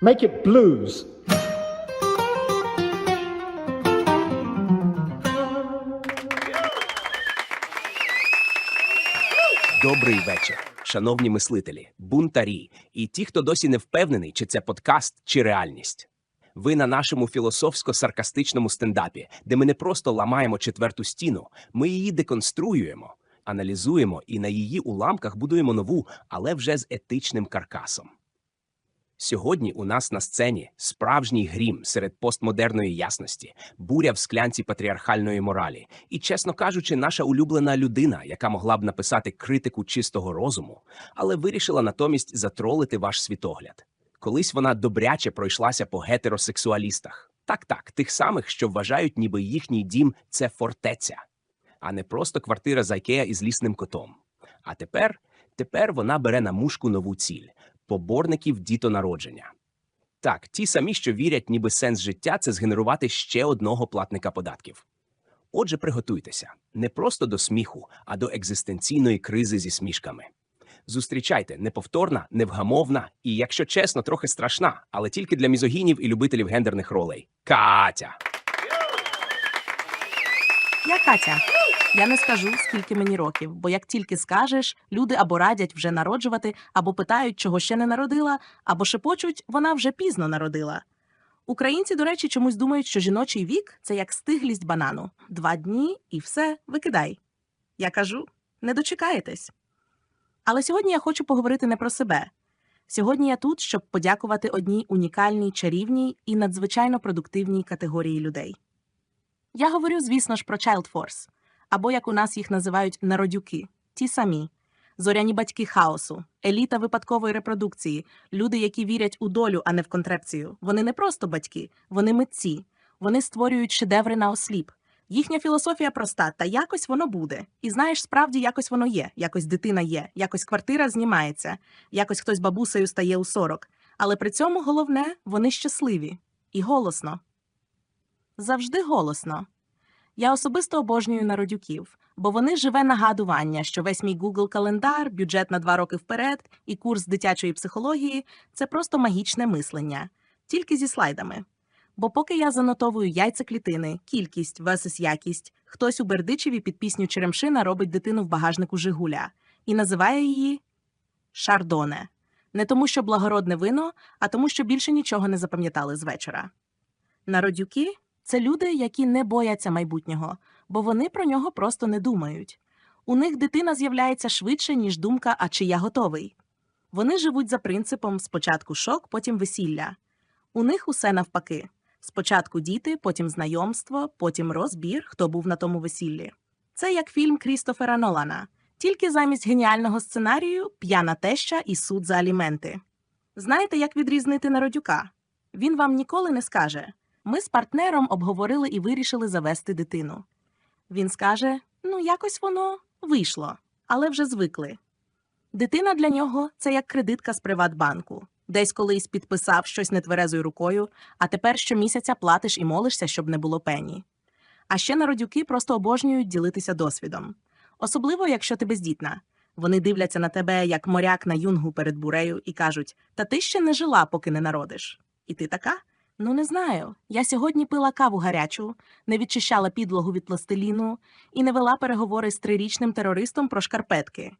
Make it blues. Добрий вечір, шановні мислителі, бунтарі і ті, хто досі не впевнений, чи це подкаст, чи реальність. Ви на нашому філософсько-саркастичному стендапі, де ми не просто ламаємо четверту стіну, ми її деконструюємо, аналізуємо і на її уламках будуємо нову, але вже з етичним каркасом. Сьогодні у нас на сцені справжній грім серед постмодерної ясності, буря в склянці патріархальної моралі, і, чесно кажучи, наша улюблена людина, яка могла б написати критику чистого розуму, але вирішила натомість затролити ваш світогляд. Колись вона добряче пройшлася по гетеросексуалістах. Так, так, тих самих, що вважають, ніби їхній дім це фортеця, а не просто квартира з Айкея із лісним котом. А тепер, тепер вона бере на мушку нову ціль поборників дітонародження. Так, ті самі, що вірять, ніби сенс життя це згенерувати ще одного платника податків. Отже, приготуйтеся не просто до сміху, а до екзистенційної кризи зі смішками. Зустрічайте неповторна, невгамовна і, якщо чесно, трохи страшна, але тільки для мізогінів і любителів гендерних ролей. Катя! Я Катя. Я не скажу, скільки мені років, бо як тільки скажеш, люди або радять вже народжувати, або питають, чого ще не народила, або шепочуть, вона вже пізно народила. Українці, до речі, чомусь думають, що жіночий вік це як стиглість банану. Два дні і все, викидай. Я кажу, не дочекаєтесь. Але сьогодні я хочу поговорити не про себе. Сьогодні я тут, щоб подякувати одній унікальній, чарівній і надзвичайно продуктивній категорії людей. Я говорю, звісно ж, про Child Force, або як у нас їх називають народюки, ті самі. Зоряні батьки хаосу, еліта випадкової репродукції, люди, які вірять у долю, а не в контрепцію. Вони не просто батьки, вони митці. Вони створюють шедеври на осліп. Їхня філософія проста, та якось воно буде. І знаєш, справді якось воно є, якось дитина є, якось квартира знімається, якось хтось бабусею стає у 40. Але при цьому головне, вони щасливі і голосно. Завжди голосно. Я особисто обожнюю народюків, бо вони живе нагадування, що весь мій Google календар, бюджет на два роки вперед і курс дитячої психології це просто магічне мислення, тільки зі слайдами. Бо поки я занотовую яйцеклітини, кількість versus якість, хтось у Бердичеві під пісню Черемшина робить дитину в багажнику Жигуля і називає її Шардоне. Не тому, що благородне вино, а тому, що більше нічого не запам'ятали з вечора. Народюки це люди, які не бояться майбутнього, бо вони про нього просто не думають. У них дитина з'являється швидше, ніж думка, а чи я готовий. Вони живуть за принципом спочатку шок, потім весілля. У них усе навпаки: спочатку діти, потім знайомство, потім розбір, хто був на тому весіллі. Це як фільм Крістофера Нолана, тільки замість геніального сценарію п'яна теща і суд за аліменти. Знаєте, як відрізнити народюка? Він вам ніколи не скаже. Ми з партнером обговорили і вирішили завести дитину. Він скаже: ну, якось воно вийшло, але вже звикли. Дитина для нього це як кредитка з Приватбанку. Десь колись підписав щось нетверезою рукою, а тепер щомісяця платиш і молишся, щоб не було пені. А ще народюки просто обожнюють ділитися досвідом. Особливо, якщо ти бездітна. Вони дивляться на тебе як моряк на юнгу перед бурею і кажуть: Та ти ще не жила, поки не народиш. І ти така? Ну, не знаю. Я сьогодні пила каву гарячу, не відчищала підлогу від пластиліну і не вела переговори з трирічним терористом про шкарпетки.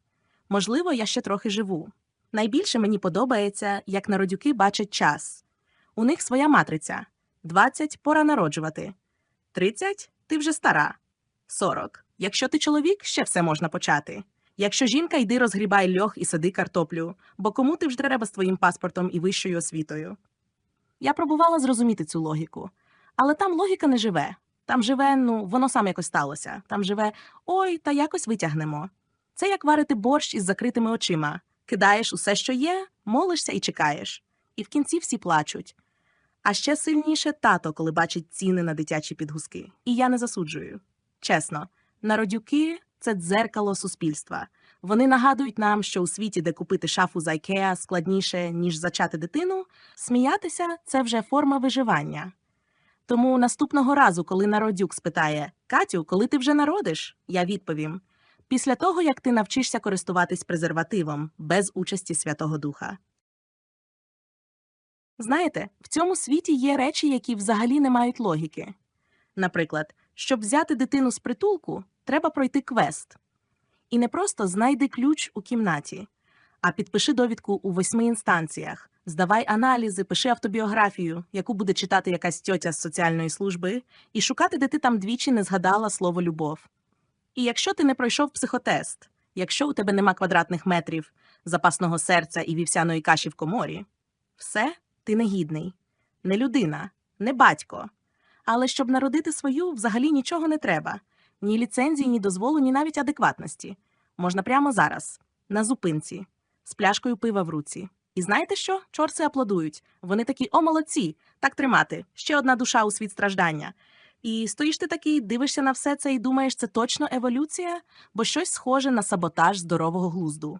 Можливо, я ще трохи живу. Найбільше мені подобається, як народюки бачать час. У них своя матриця: 20 пора народжувати, 30 ти вже стара, 40. Якщо ти чоловік, ще все можна почати. Якщо жінка, йди розгрібай льох і сади картоплю, бо кому ти вже треба з твоїм паспортом і вищою освітою. Я пробувала зрозуміти цю логіку, але там логіка не живе. Там живе, ну, воно саме якось сталося. Там живе ой, та якось витягнемо. Це як варити борщ із закритими очима. Кидаєш усе, що є, молишся і чекаєш. І в кінці всі плачуть. А ще сильніше тато, коли бачить ціни на дитячі підгузки. І я не засуджую. Чесно, народюки це дзеркало суспільства. Вони нагадують нам, що у світі, де купити шафу з Айкеа складніше, ніж зачати дитину, сміятися це вже форма виживання. Тому наступного разу, коли народюк спитає Катю, коли ти вже народиш, я відповім після того, як ти навчишся користуватись презервативом без участі Святого Духа. Знаєте, в цьому світі є речі, які взагалі не мають логіки. Наприклад, щоб взяти дитину з притулку, треба пройти квест. І не просто знайди ключ у кімнаті, а підпиши довідку у восьми інстанціях, здавай аналізи, пиши автобіографію, яку буде читати якась тьотя з соціальної служби, і шукати, де ти там двічі не згадала слово любов. І якщо ти не пройшов психотест, якщо у тебе нема квадратних метрів, запасного серця і вівсяної каші в коморі, все ти негідний, не людина, не батько. Але щоб народити свою, взагалі нічого не треба ні ліцензії, ні дозволу, ні навіть адекватності. Можна прямо зараз, на зупинці, з пляшкою пива в руці. І знаєте що? Чорси аплодують. Вони такі, о, молодці, так тримати. Ще одна душа у світ страждання. І стоїш ти такий, дивишся на все це і думаєш, це точно еволюція, бо щось схоже на саботаж здорового глузду.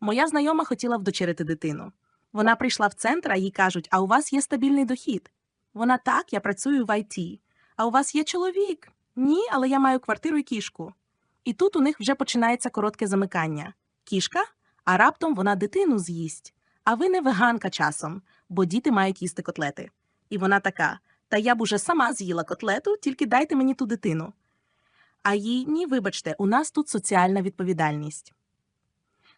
Моя знайома хотіла вдочерити дитину. Вона прийшла в центр, а їй кажуть: а у вас є стабільний дохід. Вона так, я працюю в ІТ. А у вас є чоловік? Ні, але я маю квартиру і кішку. І тут у них вже починається коротке замикання. Кішка, а раптом вона дитину з'їсть. А ви не веганка часом, бо діти мають їсти котлети. І вона така: Та я б уже сама з'їла котлету, тільки дайте мені ту дитину. А їй ні, вибачте, у нас тут соціальна відповідальність.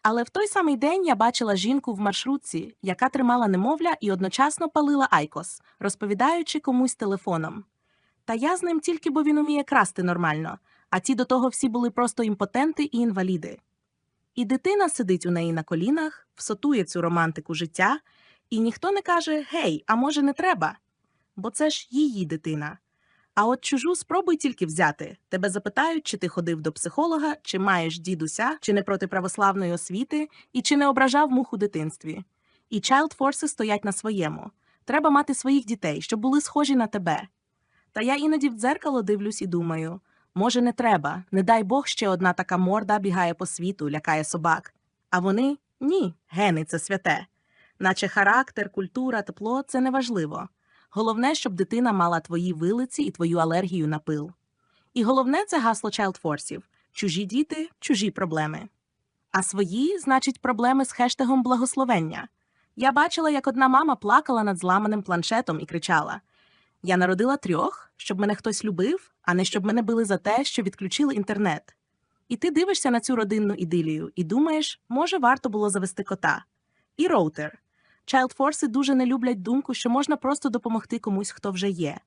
Але в той самий день я бачила жінку в маршрутці, яка тримала немовля і одночасно палила айкос, розповідаючи комусь телефоном. Та я з ним тільки бо він уміє красти нормально, а ті до того всі були просто імпотенти і інваліди. І дитина сидить у неї на колінах, всотує цю романтику життя, і ніхто не каже Гей, а може, не треба? Бо це ж її дитина. А от чужу спробуй тільки взяти. Тебе запитають, чи ти ходив до психолога, чи маєш дідуся, чи не проти православної освіти, і чи не ображав мух у дитинстві. І forces стоять на своєму. Треба мати своїх дітей, щоб були схожі на тебе. Та я іноді в дзеркало дивлюсь і думаю: може, не треба, не дай Бог ще одна така морда бігає по світу, лякає собак. А вони ні, гени це святе. Наче характер, культура, тепло це неважливо. Головне, щоб дитина мала твої вилиці і твою алергію на пил. І головне це гасло чайлдфорсів чужі діти, чужі проблеми. А свої, значить, проблеми з хештегом благословення. Я бачила, як одна мама плакала над зламаним планшетом і кричала: Я народила трьох, щоб мене хтось любив, а не щоб мене били за те, що відключили інтернет. І ти дивишся на цю родинну ідилію і думаєш, може, варто було завести кота. І роутер. Чайлдфорси дуже не люблять думку, що можна просто допомогти комусь, хто вже є,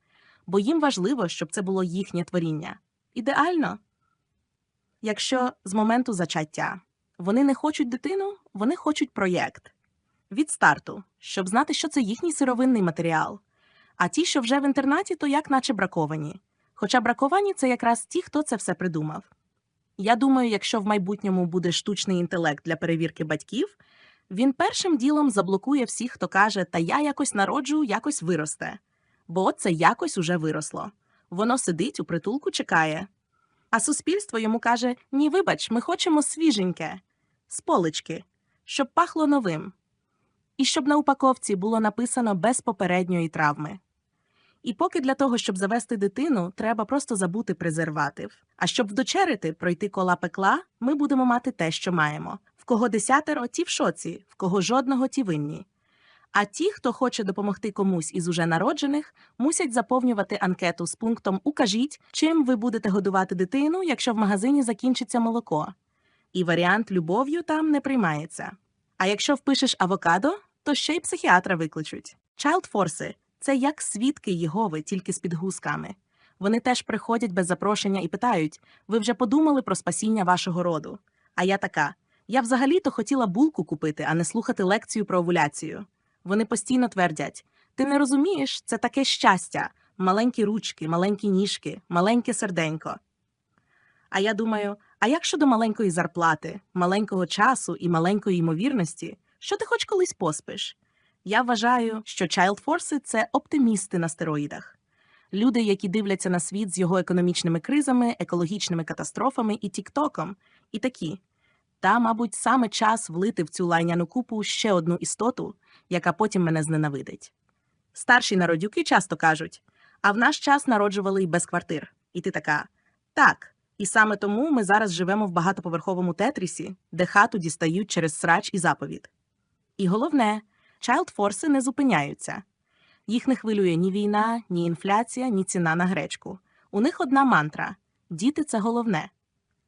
бо їм важливо, щоб це було їхнє творіння. Ідеально. Якщо з моменту зачаття вони не хочуть дитину, вони хочуть проєкт від старту, щоб знати, що це їхній сировинний матеріал. А ті, що вже в інтернаті, то як наче браковані. Хоча браковані це якраз ті, хто це все придумав. Я думаю, якщо в майбутньому буде штучний інтелект для перевірки батьків, він першим ділом заблокує всіх, хто каже, та я якось народжу, якось виросте. Бо це якось уже виросло. Воно сидить у притулку, чекає. А суспільство йому каже: ні, вибач, ми хочемо свіженьке, з полички, щоб пахло новим. І щоб на упаковці було написано без попередньої травми. І поки для того, щоб завести дитину, треба просто забути презерватив. А щоб вдочерити, пройти кола пекла, ми будемо мати те, що маємо. В кого десятеро, ті в шоці, в кого жодного, ті винні. А ті, хто хоче допомогти комусь із уже народжених, мусять заповнювати анкету з пунктом Укажіть, чим ви будете годувати дитину, якщо в магазині закінчиться молоко. І варіант любов'ю там не приймається. А якщо впишеш авокадо, то ще й психіатра викличуть. Чайлдфорси це як свідки Єгови, тільки з підгузками. Вони теж приходять без запрошення і питають: ви вже подумали про спасіння вашого роду? А я така: я взагалі-то хотіла булку купити, а не слухати лекцію про овуляцію. Вони постійно твердять: ти не розумієш, це таке щастя, маленькі ручки, маленькі ніжки, маленьке серденько. А я думаю: а як щодо маленької зарплати, маленького часу і маленької ймовірності, що ти хоч колись поспиш? Я вважаю, що чайлдфорси це оптимісти на стероїдах. Люди, які дивляться на світ з його економічними кризами, екологічними катастрофами і тіктоком, і такі. Та, мабуть, саме час влити в цю лайняну купу ще одну істоту, яка потім мене зненавидить. Старші народюки часто кажуть: а в наш час народжували й без квартир. І ти така: так. І саме тому ми зараз живемо в багатоповерховому тетрісі, де хату дістають через срач і заповіт. І головне, Чайлдфорси не зупиняються. Їх не хвилює ні війна, ні інфляція, ні ціна на гречку. У них одна мантра діти це головне.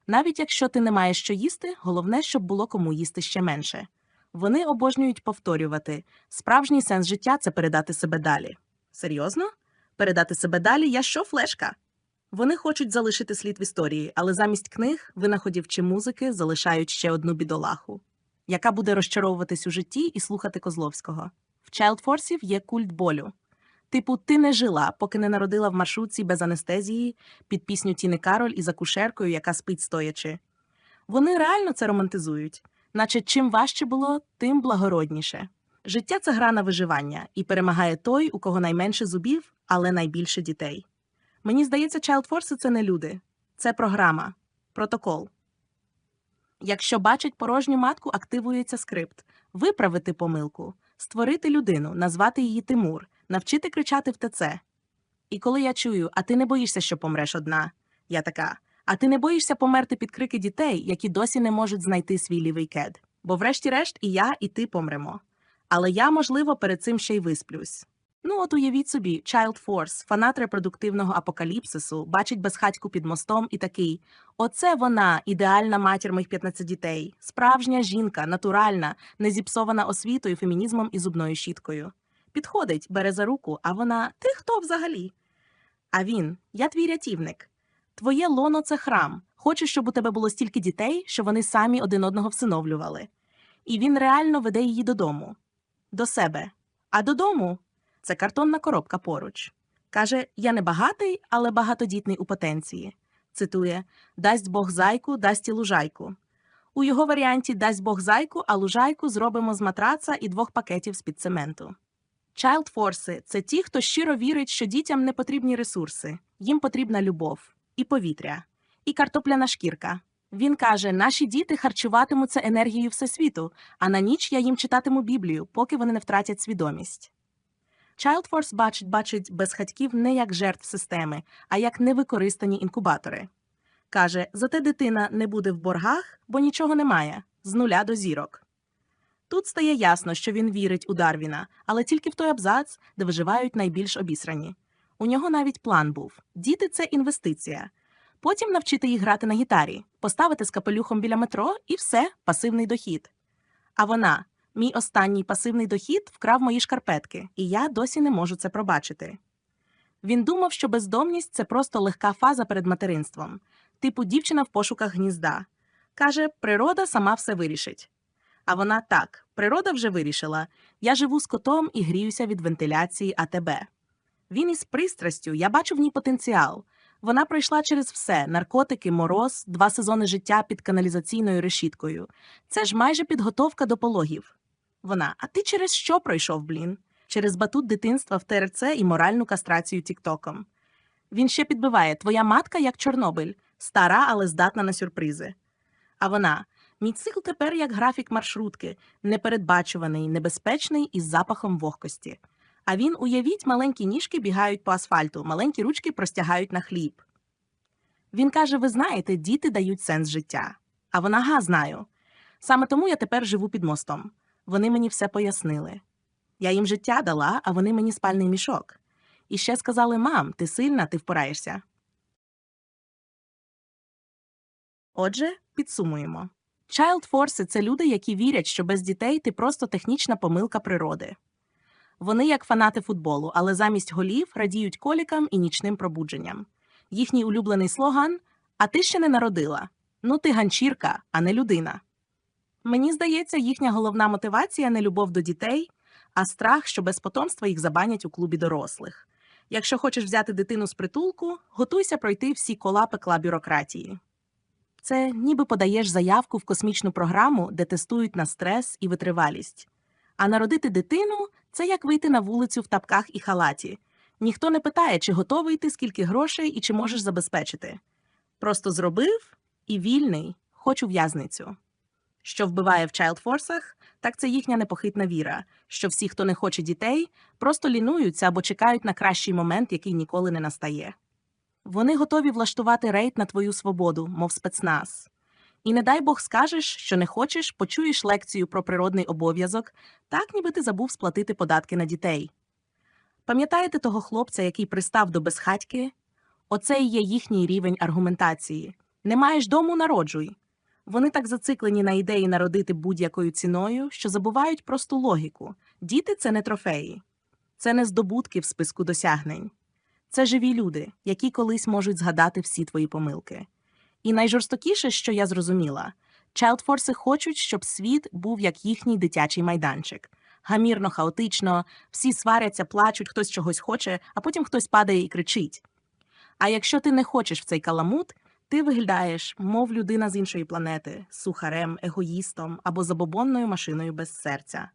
Навіть якщо ти не маєш що їсти, головне, щоб було кому їсти ще менше. Вони обожнюють повторювати справжній сенс життя це передати себе далі. Серйозно? Передати себе далі я що, флешка? Вони хочуть залишити слід в історії, але замість книг, винаходів чи музики залишають ще одну бідолаху, яка буде розчаровуватись у житті і слухати Козловського. В Чайлдфорсів є культ болю. Типу, ти не жила, поки не народила в маршрутці без анестезії під пісню Тіни Кароль із акушеркою, яка спить стоячи. Вони реально це романтизують, наче чим важче було, тим благородніше. Життя це гра на виживання, і перемагає той, у кого найменше зубів, але найбільше дітей. Мені здається, Чайлдфорси це не люди, це програма, протокол. Якщо бачать порожню матку, активується скрипт виправити помилку, створити людину, назвати її Тимур, навчити кричати в ТЦ. І коли я чую, а ти не боїшся, що помреш одна, я така. А ти не боїшся померти під крики дітей, які досі не можуть знайти свій лівий кед. Бо, врешті-решт, і я, і ти помремо. Але я, можливо, перед цим ще й висплюсь. Ну, от уявіть собі, Child Force, фанат репродуктивного апокаліпсису, бачить безхатьку під мостом і такий: Оце вона, ідеальна матір моїх 15 дітей, справжня жінка, натуральна, не зіпсована освітою, фемінізмом і зубною щіткою. Підходить, бере за руку, а вона ти хто взагалі? А він я твій рятівник. Твоє лоно це храм. Хочу, щоб у тебе було стільки дітей, що вони самі один одного всиновлювали. І він реально веде її додому, до себе. А додому це картонна коробка поруч. Каже: Я не багатий, але багатодітний у потенції. Цитує: Дасть Бог зайку, дасть і лужайку. У його варіанті дасть Бог зайку, а лужайку зробимо з матраца і двох пакетів з-під цементу. Чайлдфорси це ті, хто щиро вірить, що дітям не потрібні ресурси, їм потрібна любов, і повітря, і картопляна шкірка. Він каже: наші діти харчуватимуться енергією всесвіту, а на ніч я їм читатиму Біблію, поки вони не втратять свідомість. Childforce бачить, бачить безхатьків не як жертв системи, а як невикористані інкубатори. Каже, зате дитина не буде в боргах, бо нічого немає, з нуля до зірок. Тут стає ясно, що він вірить у Дарвіна, але тільки в той абзац, де виживають найбільш обісрані. У нього навіть план був: діти це інвестиція. Потім навчити їх грати на гітарі, поставити з капелюхом біля метро і все, пасивний дохід. А вона, мій останній пасивний дохід, вкрав мої шкарпетки, і я досі не можу це пробачити. Він думав, що бездомність це просто легка фаза перед материнством, типу дівчина в пошуках гнізда. Каже, природа сама все вирішить. А вона так, природа вже вирішила. Я живу з котом і гріюся від вентиляції АТБ. Він із пристрастю, я бачу в ній потенціал. Вона пройшла через все: наркотики, мороз, два сезони життя під каналізаційною решіткою. Це ж майже підготовка до пологів. Вона, а ти через що пройшов, блін? Через батут дитинства в ТРЦ і моральну кастрацію Тіктоком. Він ще підбиває твоя матка як Чорнобиль, стара, але здатна на сюрпризи. А вона, мій цикл тепер як графік маршрутки, непередбачуваний, небезпечний із запахом вогкості. А він, уявіть, маленькі ніжки бігають по асфальту, маленькі ручки простягають на хліб. Він каже: Ви знаєте, діти дають сенс життя. А вона га знаю. Саме тому я тепер живу під мостом. Вони мені все пояснили. Я їм життя дала, а вони мені спальний мішок. І ще сказали: мам, ти сильна, ти впораєшся. Отже, підсумуємо. Force – це люди, які вірять, що без дітей ти просто технічна помилка природи. Вони як фанати футболу, але замість голів радіють колікам і нічним пробудженням. Їхній улюблений слоган А ти ще не народила. Ну ти ганчірка, а не людина. Мені здається, їхня головна мотивація не любов до дітей, а страх, що без потомства їх забанять у клубі дорослих. Якщо хочеш взяти дитину з притулку, готуйся пройти всі кола пекла бюрократії. Це ніби подаєш заявку в космічну програму, де тестують на стрес і витривалість. А народити дитину це як вийти на вулицю в тапках і халаті. Ніхто не питає, чи готовий ти, скільки грошей і чи можеш забезпечити. Просто зробив і вільний, хоч у в'язницю. Що вбиває в чайлдфорсах, так це їхня непохитна віра, що всі, хто не хоче дітей, просто лінуються або чекають на кращий момент, який ніколи не настає. Вони готові влаштувати рейд на твою свободу, мов спецназ. І не дай Бог скажеш, що не хочеш, почуєш лекцію про природний обов'язок, так ніби ти забув сплатити податки на дітей. Пам'ятаєте того хлопця, який пристав до безхатьки? Оце і є їхній рівень аргументації. Не маєш дому народжуй. Вони так зациклені на ідеї народити будь-якою ціною, що забувають просту логіку. Діти це не трофеї, це не здобутки в списку досягнень. Це живі люди, які колись можуть згадати всі твої помилки. І найжорстокіше, що я зрозуміла, Челдфорси хочуть, щоб світ був як їхній дитячий майданчик. Гамірно, хаотично, всі сваряться, плачуть, хтось чогось хоче, а потім хтось падає і кричить. А якщо ти не хочеш в цей каламут, ти виглядаєш, мов людина з іншої планети, сухарем, егоїстом або забобонною машиною без серця.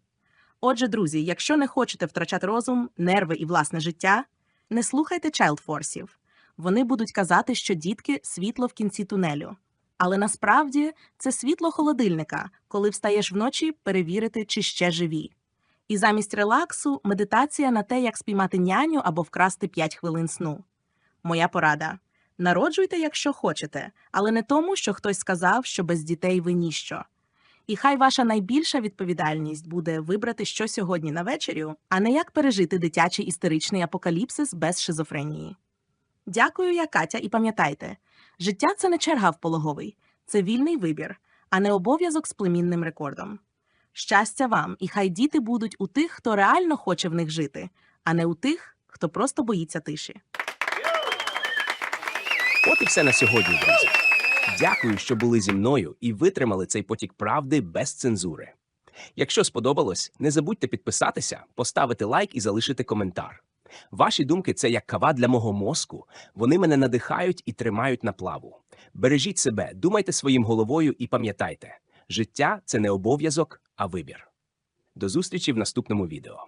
Отже, друзі, якщо не хочете втрачати розум, нерви і власне життя, не слухайте чайлдфорсів. Вони будуть казати, що дітки світло в кінці тунелю. Але насправді це світло холодильника, коли встаєш вночі перевірити, чи ще живі. І замість релаксу медитація на те, як спіймати няню або вкрасти 5 хвилин сну. Моя порада: народжуйте, якщо хочете, але не тому, що хтось сказав, що без дітей ви ніщо. І хай ваша найбільша відповідальність буде вибрати, що сьогодні на вечерю, а не як пережити дитячий істеричний апокаліпсис без шизофренії. Дякую, я Катя, і пам'ятайте, життя це не черга в пологовий, це вільний вибір, а не обов'язок з племінним рекордом. Щастя вам, і хай діти будуть у тих, хто реально хоче в них жити, а не у тих, хто просто боїться тиші. От і все на сьогодні, друзі. Дякую, що були зі мною і витримали цей потік правди без цензури. Якщо сподобалось, не забудьте підписатися, поставити лайк і залишити коментар. Ваші думки це як кава для мого мозку. Вони мене надихають і тримають на плаву. Бережіть себе, думайте своїм головою і пам'ятайте, життя це не обов'язок, а вибір. До зустрічі в наступному відео.